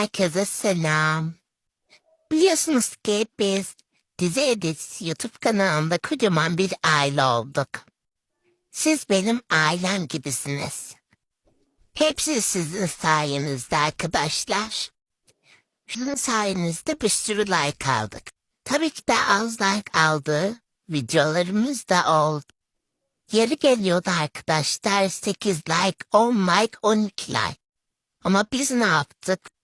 Herkese selam. Biliyorsunuz ki biz Dizi Edit YouTube kanalında kocaman bir aile olduk. Siz benim ailem gibisiniz. Hepsi sizin sayenizde arkadaşlar. Sizin sayenizde bir sürü like aldık. Tabii ki de az like aldı. Videolarımız da oldu. Yeri geliyordu arkadaşlar 8 like, 10 like, 12 like. Ama biz ne yaptık?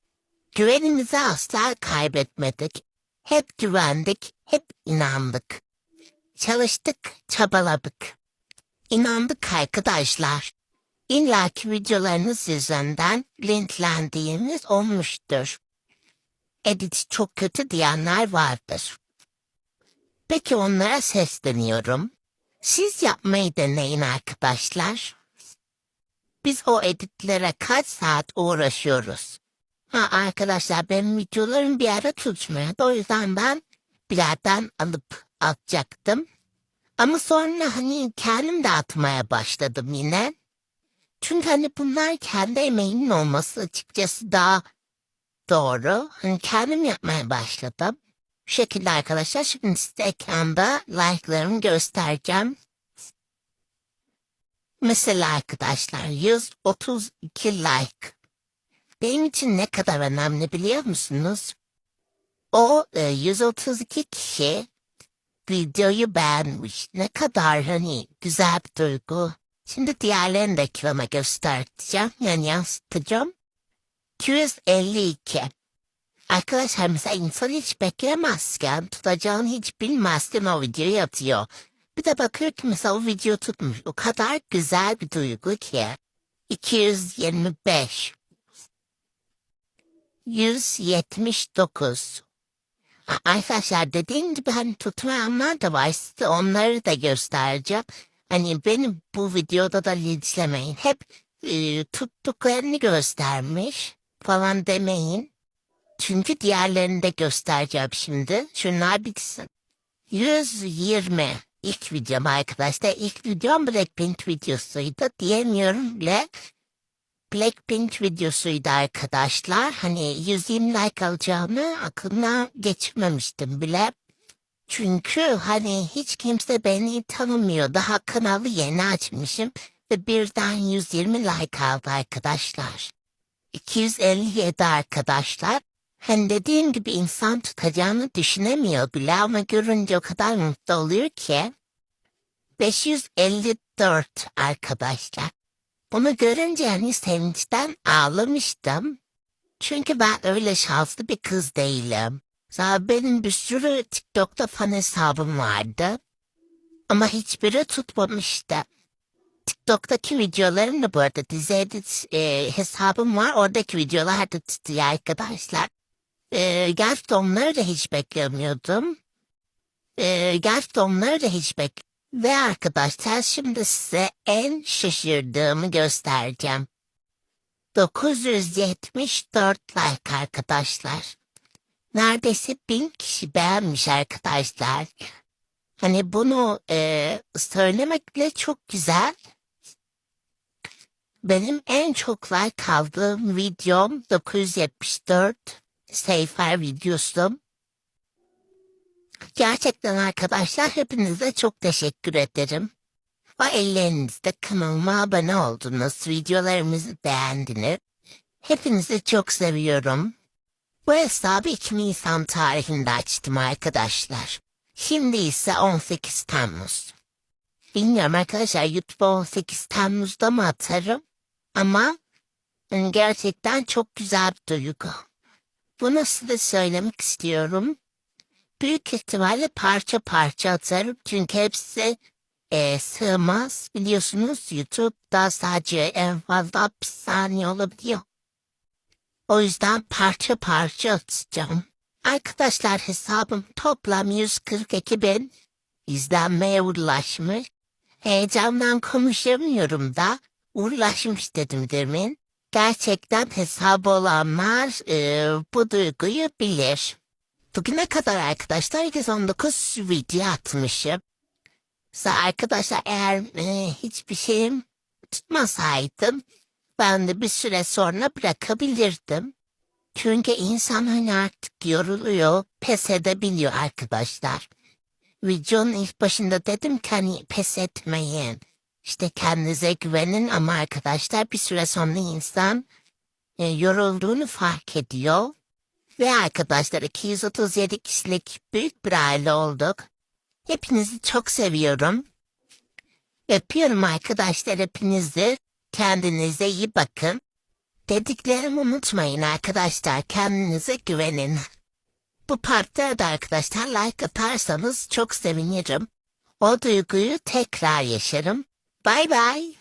Güvenimizi asla kaybetmedik. Hep güvendik, hep inandık. Çalıştık, çabaladık. İnandık arkadaşlar. İlla ki videolarınız yüzünden linklendiğimiz olmuştur. Edit çok kötü diyenler vardır. Peki onlara sesleniyorum. Siz yapmayı deneyin arkadaşlar. Biz o editlere kaç saat uğraşıyoruz. Ha arkadaşlar benim videolarım bir ara tutmuyordu. O yüzden ben bir alıp atacaktım. Ama sonra hani kendim de atmaya başladım yine. Çünkü hani bunlar kendi emeğimin olması açıkçası daha doğru. Hani kendim yapmaya başladım. Bu şekilde arkadaşlar şimdi size ekranda like'larımı göstereceğim. Mesela arkadaşlar 132 like. Benim için ne kadar önemli biliyor musunuz? O e, 132 kişi videoyu beğenmiş. Ne kadar hani güzel bir duygu. Şimdi diğerlerini de ekrana göstereceğim. Yani yansıtacağım. 252. Arkadaşlar mesela insan hiç beklemezken tutacağını hiç bilmezken o videoyu atıyor. Bir de bakıyor ki mesela o video tutmuş. O kadar güzel bir duygu ki. 225. 179. A- Arkadaşlar dediğim gibi hani tutmayanlar da var. Size onları da göstereceğim. Hani benim bu videoda da linçlemeyin. Hep e, tuttuklarını göstermiş falan demeyin. Çünkü diğerlerini de göstereceğim şimdi. Şunlar bitsin. 120. İlk videom arkadaşlar. İlk videom Blackpink videosuydu. Diyemiyorum bile. Blackpink videosuydu arkadaşlar. Hani 120 like alacağımı aklımdan geçirmemiştim bile. Çünkü hani hiç kimse beni tanımıyor. Daha kanalı yeni açmışım. Ve birden 120 like aldı arkadaşlar. 257 arkadaşlar. Hani dediğim gibi insan tutacağını düşünemiyor bile ama görünce o kadar mutlu oluyor ki. 554 arkadaşlar. Bunu görünce hani sevinçten ağlamıştım. Çünkü ben öyle şanslı bir kız değilim. Zaten benim bir sürü TikTok'ta fan hesabım vardı. Ama hiçbiri tutmamıştı. TikTok'taki videolarım da bu arada dizi edit e, hesabım var. Oradaki videolar da tutuyor arkadaşlar. E, gerçekten onları da hiç beklemiyordum. E, gerçekten onları da hiç bek Ve arkadaşlar şimdi size en şaşırdığımı göstereceğim. 974 like arkadaşlar. Neredeyse bin kişi beğenmiş arkadaşlar. Hani bunu e, söylemek bile çok güzel. Benim en çok like aldığım videom 974 Seyfer videosu. Gerçekten arkadaşlar hepinize çok teşekkür ederim. O ellerinizde kanalıma abone oldunuz, videolarımızı beğendiniz. Hepinizi çok seviyorum. Bu hesabı 2 Nisan tarihinde açtım arkadaşlar. Şimdi ise 18 Temmuz. Bilmiyorum arkadaşlar YouTube 18 Temmuz'da mı atarım? Ama yani gerçekten çok güzel bir duygu. Bunu size söylemek istiyorum. Büyük ihtimalle parça parça atarım çünkü hepsi e, sığmaz. Biliyorsunuz YouTube'da sadece en fazla bir saniye olabiliyor. O yüzden parça parça atacağım. Arkadaşlar hesabım toplam 142 bin izlenmeye ulaşmış. Heyecandan konuşamıyorum da uğraşmış dedim demin. Gerçekten hesabı olanlar e, bu duyguyu bilir. Bugüne kadar arkadaşlar 119 video atmışım. Sa arkadaşlar eğer e, hiçbir şeyim tutmasaydım ben de bir süre sonra bırakabilirdim. Çünkü insan hani artık yoruluyor, pes edebiliyor arkadaşlar. Videonun ilk başında dedim ki hani pes etmeyin. İşte kendinize güvenin ama arkadaşlar bir süre sonra insan e, yorulduğunu fark ediyor. Ve arkadaşlar 237 kişilik büyük bir aile olduk. Hepinizi çok seviyorum. Öpüyorum arkadaşlar hepinizi. Kendinize iyi bakın. Dediklerimi unutmayın arkadaşlar. Kendinize güvenin. Bu partta da arkadaşlar like atarsanız çok sevinirim. O duyguyu tekrar yaşarım. Bay bay.